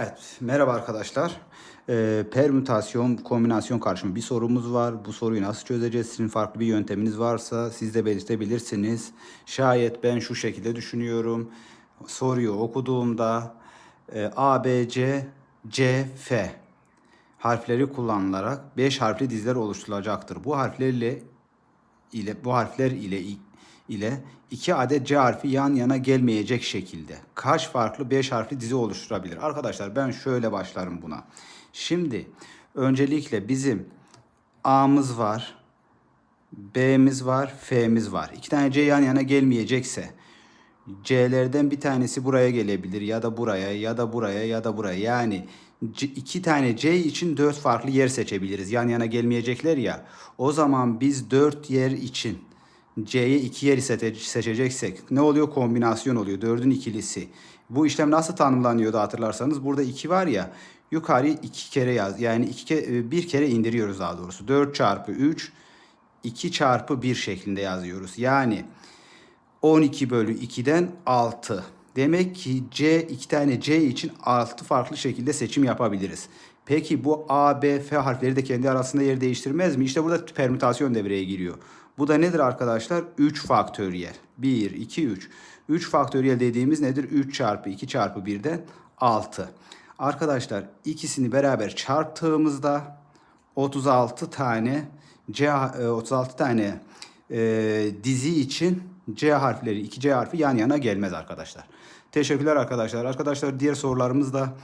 Evet, merhaba arkadaşlar. Ee, permütasyon, kombinasyon karşımı bir sorumuz var. Bu soruyu nasıl çözeceğiz? Sizin farklı bir yönteminiz varsa siz de belirtebilirsiniz. Şayet ben şu şekilde düşünüyorum. Soruyu okuduğumda e, A, B, C, C, F harfleri kullanılarak 5 harfli diziler oluşturulacaktır. Bu harflerle ile bu harfler ile ile iki adet C harfi yan yana gelmeyecek şekilde kaç farklı 5 harfli dizi oluşturabilir? Arkadaşlar ben şöyle başlarım buna. Şimdi öncelikle bizim A'mız var, B'miz var, F'miz var. İki tane C yan yana gelmeyecekse C'lerden bir tanesi buraya gelebilir ya da buraya ya da buraya ya da buraya. Yani iki tane C için dört farklı yer seçebiliriz. Yan yana gelmeyecekler ya. O zaman biz dört yer için C'ye iki yer sete- seçeceksek ne oluyor? Kombinasyon oluyor. Dördün ikilisi. Bu işlem nasıl tanımlanıyordu hatırlarsanız? Burada iki var ya. Yukarı iki kere yaz. Yani iki ke- bir kere indiriyoruz daha doğrusu. 4 çarpı 3 2 çarpı 1 şeklinde yazıyoruz. Yani 12 bölü 2'den 6. Demek ki C iki tane C için 6 farklı şekilde seçim yapabiliriz. Peki bu A, B, F harfleri de kendi arasında yer değiştirmez mi? İşte burada permütasyon devreye giriyor. Bu da nedir arkadaşlar? 3 faktöriyel. 1, 2, 3. 3 faktöriyel dediğimiz nedir? 3 çarpı 2 çarpı 1'den 6. Arkadaşlar ikisini beraber çarptığımızda 36 tane C e, 36 tane e, dizi için C harfleri 2 C harfi yan yana gelmez arkadaşlar. Teşekkürler arkadaşlar. Arkadaşlar diğer sorularımız da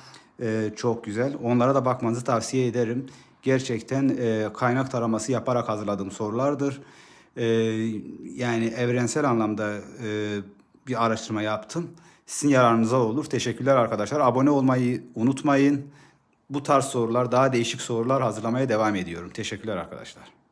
e, çok güzel. Onlara da bakmanızı tavsiye ederim. Gerçekten e, kaynak taraması yaparak hazırladığım sorulardır. E, yani evrensel anlamda e, bir araştırma yaptım. Sizin yararınıza olur. Teşekkürler arkadaşlar. Abone olmayı unutmayın. Bu tarz sorular, daha değişik sorular hazırlamaya devam ediyorum. Teşekkürler arkadaşlar.